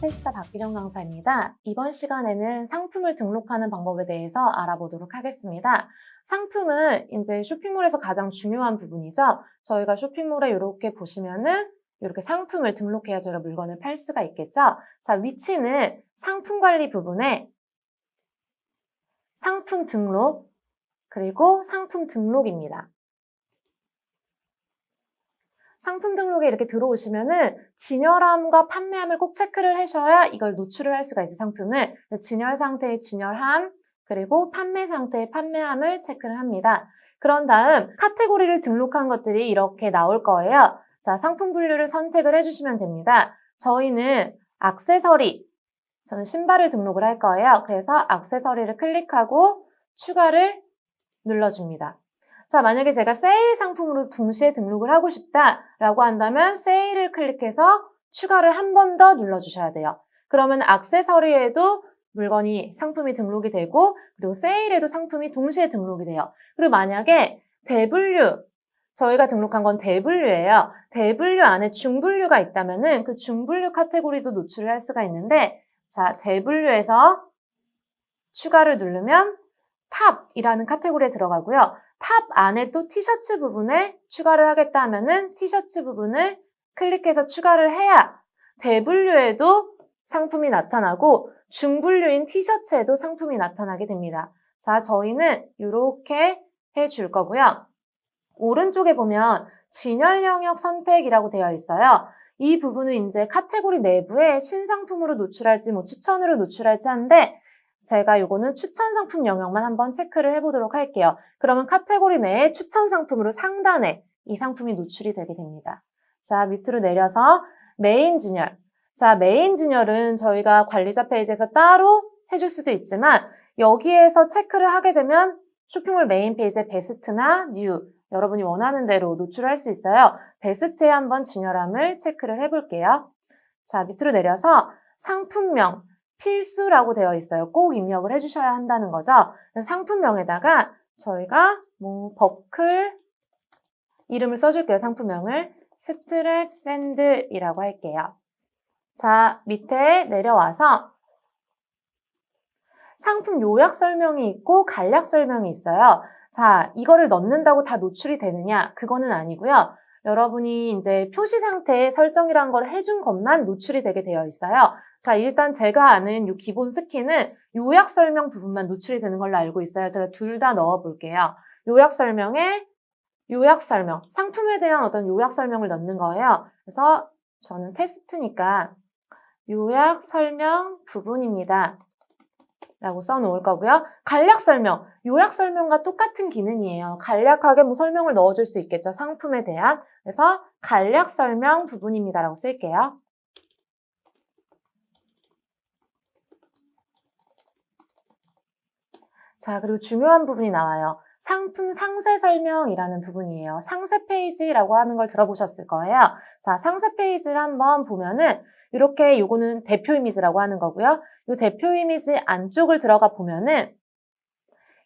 세스타 박기령 강사입니다. 이번 시간에는 상품을 등록하는 방법에 대해서 알아보도록 하겠습니다. 상품은 이제 쇼핑몰에서 가장 중요한 부분이죠. 저희가 쇼핑몰에 이렇게 보시면은 이렇게 상품을 등록해야 저희가 물건을 팔 수가 있겠죠. 자, 위치는 상품 관리 부분에 상품 등록, 그리고 상품 등록입니다. 상품 등록에 이렇게 들어오시면은 진열함과 판매함을 꼭 체크를 하셔야 이걸 노출을 할 수가 있어요, 상품을. 진열 상태의 진열함, 그리고 판매 상태의 판매함을 체크를 합니다. 그런 다음 카테고리를 등록한 것들이 이렇게 나올 거예요. 자, 상품 분류를 선택을 해주시면 됩니다. 저희는 악세서리, 저는 신발을 등록을 할 거예요. 그래서 악세서리를 클릭하고 추가를 눌러줍니다. 자, 만약에 제가 세일 상품으로 동시에 등록을 하고 싶다라고 한다면 세일을 클릭해서 추가를 한 번 더 눌러주셔야 돼요. 그러면 악세서리에도 물건이 상품이 등록이 되고 그리고 세일에도 상품이 동시에 등록이 돼요. 그리고 만약에 대분류 저희가 등록한 건 대분류예요. 대분류 안에 중분류가 있다면은 그 중분류 카테고리도 노출을 할 수가 있는데 자, 대분류에서 추가를 누르면 탑이라는 카테고리에 들어가고요. 탑 안에 또 티셔츠 부분에 추가를 하겠다 하면은 티셔츠 부분을 클릭해서 추가를 해야 대분류에도 상품이 나타나고 중분류인 티셔츠에도 상품이 나타나게 됩니다. 자, 저희는 이렇게 해줄 거고요. 오른쪽에 보면 진열 영역 선택이라고 되어 있어요. 이 부분은 이제 카테고리 내부에 신상품으로 노출할지 뭐 추천으로 노출할지 하는데 제가 요거는 추천 상품 영역만 한번 체크를 해보도록 할게요. 그러면 카테고리 내에 추천 상품으로 상단에 이 상품이 노출이 되게 됩니다. 자, 밑으로 내려서 메인 진열. 자, 메인 진열은 저희가 관리자 페이지에서 따로 해줄 수도 있지만 여기에서 체크를 하게 되면 쇼핑몰 메인 페이지에 베스트나 뉴 여러분이 원하는 대로 노출할 수 있어요. 베스트에 한번 진열함을 체크를 해볼게요. 자, 밑으로 내려서 상품명, 필수라고 되어 있어요. 꼭 입력을 해주셔야 한다는 거죠. 상품명에다가 저희가 뭐 버클 이름을 써줄게요. 상품명을 스트랩 샌들이라고 할게요. 자, 밑에 내려와서 상품 요약 설명이 있고 간략 설명이 있어요. 자, 이거를 넣는다고 다 노출이 되느냐? 그거는 아니고요. 여러분이 이제 표시 상태의 설정이란 걸 해준 것만 노출이 되게 되어 있어요. 자, 일단 제가 아는 이 기본 스킨은 요약 설명 부분만 노출이 되는 걸로 알고 있어요. 제가 둘 다 넣어 볼게요. 요약 설명에 요약 설명, 상품에 대한 어떤 요약 설명을 넣는 거예요. 그래서 저는 테스트니까 요약 설명 부분입니다. 라고 써놓을 거고요. 간략 설명, 요약 설명과 똑같은 기능이에요. 간략하게 뭐 설명을 넣어줄 수 있겠죠. 상품에 대한. 그래서 간략 설명 부분입니다. 라고 쓸게요. 자, 그리고 중요한 부분이 나와요. 상품 상세 설명이라는 부분이에요. 상세 페이지라고 하는 걸 들어보셨을 거예요. 자, 상세 페이지를 한번 보면은 이렇게 요거는 대표 이미지라고 하는 거고요. 이 대표 이미지 안쪽을 들어가 보면은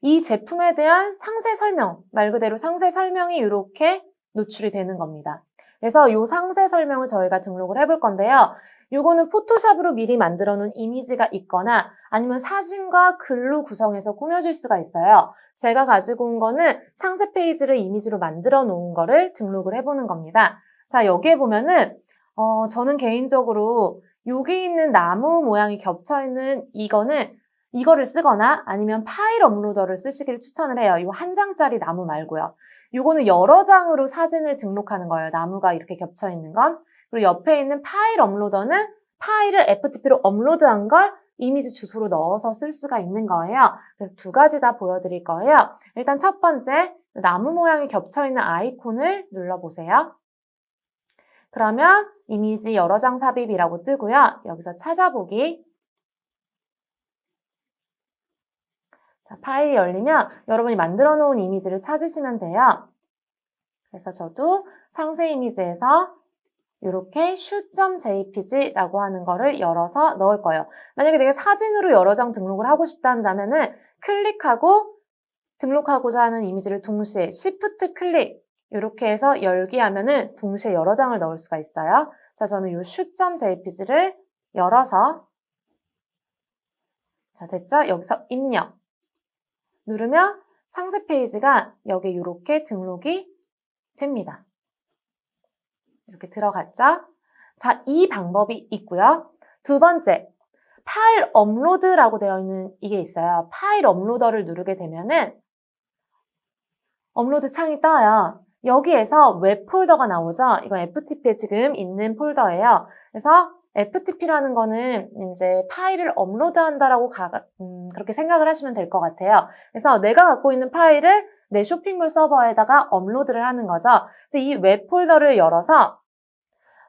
이 제품에 대한 상세 설명, 말 그대로 상세 설명이 이렇게 노출이 되는 겁니다. 그래서 이 상세 설명을 저희가 등록을 해볼 건데요. 이거는 포토샵으로 미리 만들어 놓은 이미지가 있거나 아니면 사진과 글로 구성해서 꾸며줄 수가 있어요. 제가 가지고 온 거는 상세 페이지를 이미지로 만들어 놓은 거를 등록을 해보는 겁니다. 자, 여기에 보면은 어, 저는 개인적으로 여기 있는 나무 모양이 겹쳐 있는 이거는 이거를 쓰거나 아니면 파일 업로더를 쓰시기를 추천을 해요. 이 한 장짜리 나무 말고요. 이거는 여러 장으로 사진을 등록하는 거예요. 나무가 이렇게 겹쳐 있는 건. 그리고 옆에 있는 파일 업로더는 파일을 FTP로 업로드한 걸 이미지 주소로 넣어서 쓸 수가 있는 거예요. 그래서 두 가지 다 보여드릴 거예요. 일단 첫 번째, 나무 모양이 겹쳐 있는 아이콘을 눌러보세요. 그러면 이미지 여러 장 삽입이라고 뜨고요. 여기서 찾아보기. 자, 파일이 열리면 여러분이 만들어 놓은 이미지를 찾으시면 돼요. 그래서 저도 상세 이미지에서 이렇게 shoot.jpg라고 하는 거를 열어서 넣을 거예요. 만약에 내가 사진으로 여러 장 등록을 하고 싶다 한다면은 클릭하고 등록하고자 하는 이미지를 동시에 Shift 클릭 이렇게 해서 열기 하면은 동시에 여러 장을 넣을 수가 있어요. 자, 저는 이 shoot.jpg를 열어서 자 됐죠? 여기서 입력 누르면 상세 페이지가 여기 이렇게 등록이 됩니다. 이렇게 들어갔죠? 자, 이 방법이 있고요. 두 번째, 파일 업로드라고 되어 있는 이게 있어요. 파일 업로더를 누르게 되면은 업로드 창이 떠요. 여기에서 웹 폴더가 나오죠. 이건 FTP에 지금 있는 폴더예요. 그래서 FTP라는 거는 이제 파일을 업로드한다라고 가, 음, 그렇게 생각을 하시면 될 것 같아요. 그래서 내가 갖고 있는 파일을 내 쇼핑몰 서버에다가 업로드를 하는 거죠. 그래서 이 웹 폴더를 열어서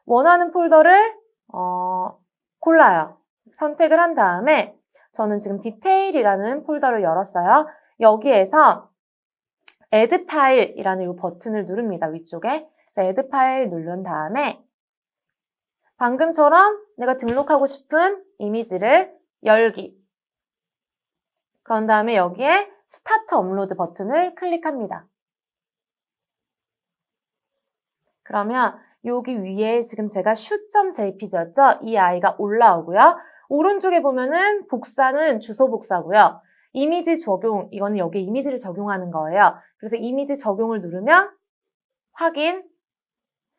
원하는 폴더를 어, 골라요. 선택을 한 다음에 저는 지금 디테일이라는 폴더를 열었어요. 여기에서 add 파일이라는 이 버튼을 누릅니다. 위쪽에. 그래서 add 파일 누른 다음에 방금처럼 내가 등록하고 싶은 이미지를 열기. 그런 다음에 여기에 스타트 업로드 버튼을 클릭합니다. 그러면 여기 위에 지금 제가 shoot.jpg였죠? 이 아이가 올라오고요. 오른쪽에 보면은 복사는 주소 복사고요. 이미지 적용, 이거는 여기 이미지를 적용하는 거예요. 그래서 이미지 적용을 누르면 확인,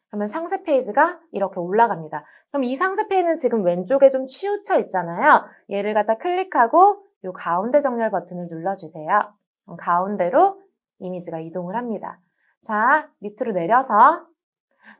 그러면 상세 페이지가 이렇게 올라갑니다. 그럼 이 상세 페이지는 지금 왼쪽에 좀 치우쳐 있잖아요. 얘를 갖다 클릭하고 이 가운데 정렬 버튼을 눌러주세요. 가운데로 이미지가 이동을 합니다. 자, 밑으로 내려서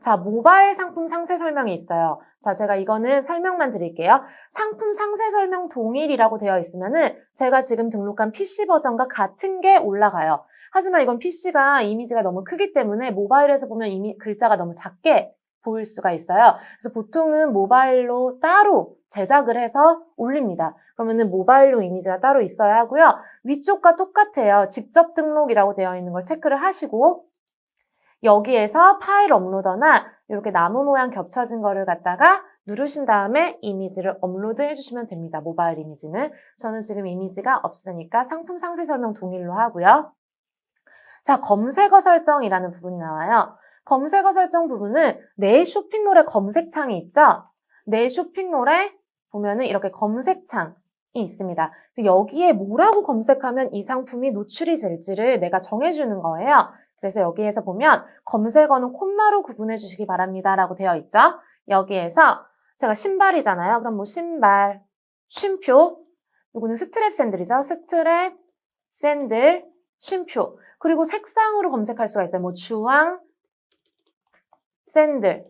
자, 모바일 상품 상세 설명이 있어요. 자, 제가 이거는 설명만 드릴게요. 상품 상세 설명 동일이라고 되어 있으면은 제가 지금 등록한 PC 버전과 같은 게 올라가요. 하지만 이건 PC가 이미지가 너무 크기 때문에 모바일에서 보면 이미 글자가 너무 작게 보일 수가 있어요. 그래서 보통은 모바일로 따로 제작을 해서 올립니다. 그러면은 모바일로 이미지가 따로 있어야 하고요. 위쪽과 똑같아요. 직접 등록이라고 되어 있는 걸 체크를 하시고 여기에서 파일 업로더나 이렇게 나무 모양 겹쳐진 거를 갖다가 누르신 다음에 이미지를 업로드 해주시면 됩니다. 모바일 이미지는. 저는 지금 이미지가 없으니까 상품 상세 설명 동일로 하고요. 자, 검색어 설정이라는 부분이 나와요. 검색어 설정 부분은 내 쇼핑몰에 검색창이 있죠? 내 쇼핑몰에 보면은 이렇게 검색창 이 있습니다. 여기에 뭐라고 검색하면 이 상품이 노출이 될지를 내가 정해주는 거예요. 그래서 여기에서 보면 검색어는 콤마로 구분해 주시기 바랍니다. 라고 되어 있죠. 여기에서 제가 신발이잖아요. 그럼 뭐 신발, 쉼표, 이거는 스트랩 샌들이죠. 스트랩, 샌들, 쉼표. 그리고 색상으로 검색할 수가 있어요. 뭐 주황, 샌들.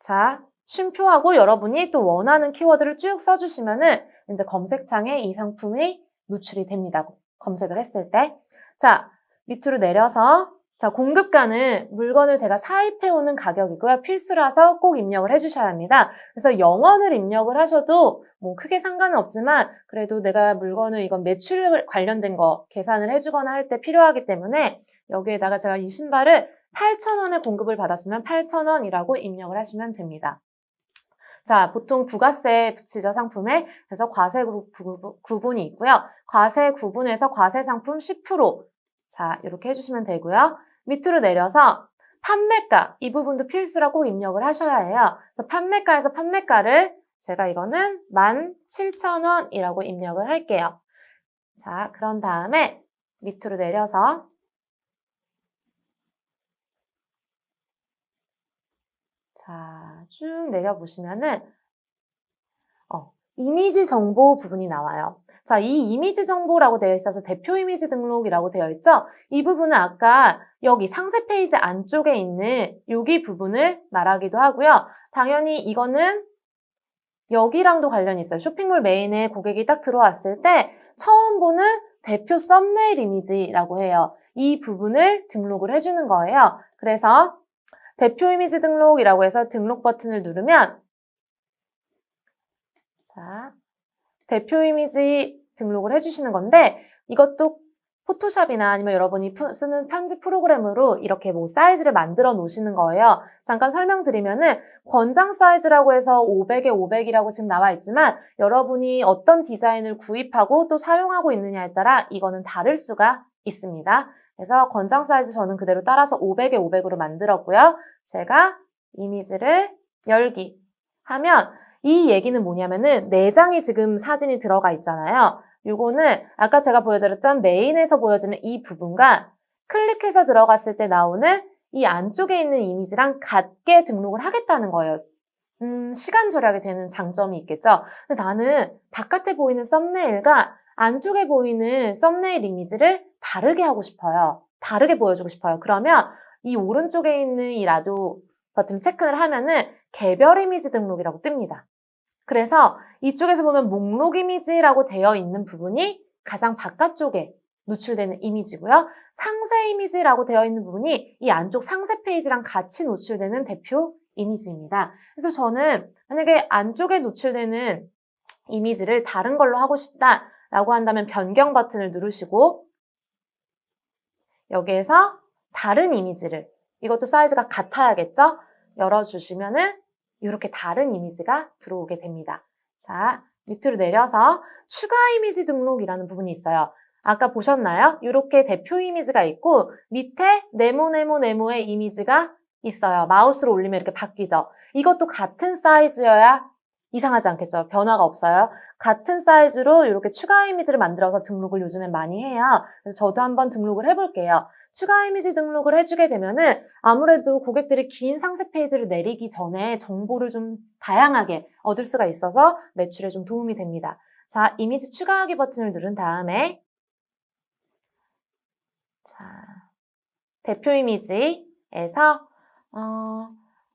자, 쉼표하고 여러분이 또 원하는 키워드를 쭉 써주시면은 이제 검색창에 이 상품이 노출이 됩니다. 검색을 했을 때. 자, 밑으로 내려서 자, 공급가는 물건을 제가 사입해오는 가격이고요. 필수라서 꼭 입력을 해주셔야 합니다. 그래서 영원을 입력을 하셔도 뭐 크게 상관은 없지만 그래도 내가 물건을 이건 매출 관련된 거 계산을 해주거나 할 때 필요하기 때문에 여기에다가 제가 이 신발을 8,000원에 공급을 받았으면 8,000원이라고 입력을 하시면 됩니다. 자, 보통 부가세 붙이죠, 상품에. 그래서 과세 구분이 있고요. 과세 구분에서 과세 상품 10%, 자, 이렇게 해주시면 되고요. 밑으로 내려서 판매가, 이 부분도 필수라 꼭 입력을 하셔야 해요. 그래서 판매가에서 판매가를 제가 이거는 17,000원이라고 입력을 할게요. 자, 그런 다음에 밑으로 내려서 자, 쭉 내려보시면은 어, 이미지 정보 부분이 나와요. 자, 이 이미지 정보라고 되어 있어서 대표 이미지 등록이라고 되어 있죠? 이 부분은 아까 여기 상세 페이지 안쪽에 있는 여기 부분을 말하기도 하고요. 당연히 이거는 여기랑도 관련이 있어요. 쇼핑몰 메인에 고객이 딱 들어왔을 때 처음 보는 대표 썸네일 이미지라고 해요. 이 부분을 등록을 해주는 거예요. 그래서 대표 이미지 등록이라고 해서 등록 버튼을 누르면 자, 대표 이미지 등록을 해주시는 건데 이것도 포토샵이나 아니면 여러분이 쓰는 편집 프로그램으로 이렇게 뭐 사이즈를 만들어 놓으시는 거예요. 잠깐 설명드리면은 권장 사이즈라고 해서 500에 500이라고 지금 나와 있지만 여러분이 어떤 디자인을 구입하고 또 사용하고 있느냐에 따라 이거는 다를 수가 있습니다. 그래서 권장 사이즈 저는 그대로 따라서 500에 500으로 만들었고요. 제가 이미지를 열기 하면 이 얘기는 뭐냐면은 네 장이 지금 사진이 들어가 있잖아요. 요거는 아까 제가 보여드렸던 메인에서 보여지는 이 부분과 클릭해서 들어갔을 때 나오는 이 안쪽에 있는 이미지랑 같게 등록을 하겠다는 거예요. 음, 시간 절약이 되는 장점이 있겠죠. 근데 나는 바깥에 보이는 썸네일과 안쪽에 보이는 썸네일 이미지를 다르게 하고 싶어요. 다르게 보여주고 싶어요. 그러면 이 오른쪽에 있는 이 라디오 버튼 체크를 하면은 개별 이미지 등록이라고 뜹니다. 그래서 이쪽에서 보면 목록 이미지라고 되어 있는 부분이 가장 바깥쪽에 노출되는 이미지고요. 상세 이미지라고 되어 있는 부분이 이 안쪽 상세 페이지랑 같이 노출되는 대표 이미지입니다. 그래서 저는 만약에 안쪽에 노출되는 이미지를 다른 걸로 하고 싶다라고 한다면 변경 버튼을 누르시고 여기에서 다른 이미지를 이것도 사이즈가 같아야겠죠? 열어주시면은 이렇게 다른 이미지가 들어오게 됩니다. 자, 밑으로 내려서 추가 이미지 등록이라는 부분이 있어요. 아까 보셨나요? 이렇게 대표 이미지가 있고 밑에 네모 네모 네모의 이미지가 있어요. 마우스로 올리면 이렇게 바뀌죠. 이것도 같은 사이즈여야 이상하지 않겠죠? 변화가 없어요. 같은 사이즈로 이렇게 추가 이미지를 만들어서 등록을 요즘엔 많이 해요. 그래서 저도 한번 등록을 해볼게요. 추가 이미지 등록을 해주게 되면은 아무래도 고객들이 긴 상세 페이지를 내리기 전에 정보를 좀 다양하게 얻을 수가 있어서 매출에 좀 도움이 됩니다. 자, 이미지 추가하기 버튼을 누른 다음에 자, 대표 이미지에서 어,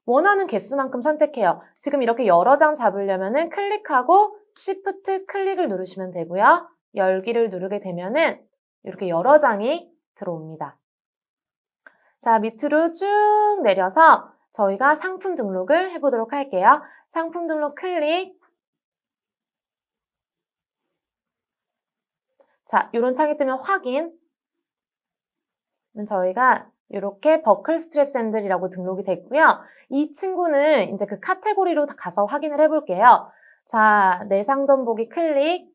원하는 개수만큼 선택해요. 지금 이렇게 여러 장 잡으려면은 클릭하고 Shift 클릭을 누르시면 되고요. 열기를 누르게 되면은 이렇게 여러 장이 들어옵니다. 자, 밑으로 쭉 내려서 저희가 상품 등록을 해보도록 할게요. 상품 등록 클릭. 자, 이런 창이 뜨면 확인. 저희가 이렇게 버클 스트랩 샌들이라고 등록이 됐고요. 이 친구는 이제 그 카테고리로 가서 확인을 해볼게요. 자, 내 상점 보기 클릭.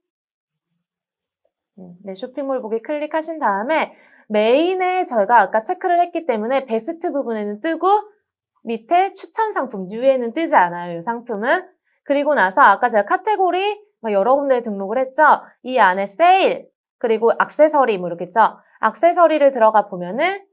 음, 네, 쇼핑몰 보기 클릭하신 다음에 메인에 저희가 아까 체크를 했기 때문에 베스트 부분에는 뜨고 밑에 추천 상품, 뉴에는 뜨지 않아요. 이 상품은. 그리고 나서 아까 제가 카테고리 막 여러 군데에 등록을 했죠. 이 안에 세일, 그리고 액세서리 뭐 이렇게 있죠. 액세서리를 들어가 보면은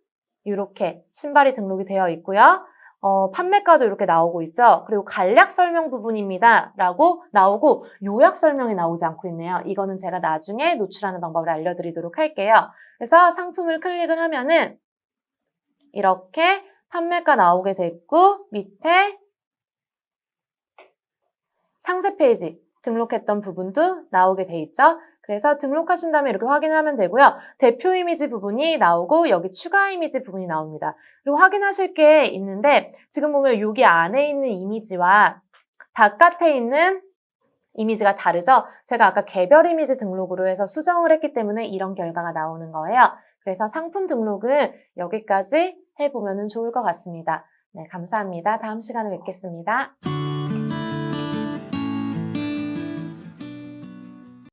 이렇게 신발이 등록이 되어 있고요. 어, 판매가도 이렇게 나오고 있죠. 그리고 간략 설명 부분입니다. 라고 나오고 요약 설명이 나오지 않고 있네요. 이거는 제가 나중에 노출하는 방법을 알려드리도록 할게요. 그래서 상품을 클릭을 하면은 이렇게 판매가 나오게 됐고 밑에 상세 페이지 등록했던 부분도 나오게 돼 있죠. 그래서 등록하신 다음에 이렇게 확인을 하면 되고요. 대표 이미지 부분이 나오고 여기 추가 이미지 부분이 나옵니다. 그리고 확인하실 게 있는데 지금 보면 여기 안에 있는 이미지와 바깥에 있는 이미지가 다르죠? 제가 아까 개별 이미지 등록으로 해서 수정을 했기 때문에 이런 결과가 나오는 거예요. 그래서 상품 등록은 여기까지 해보면 좋을 것 같습니다. 네, 감사합니다. 다음 시간에 뵙겠습니다.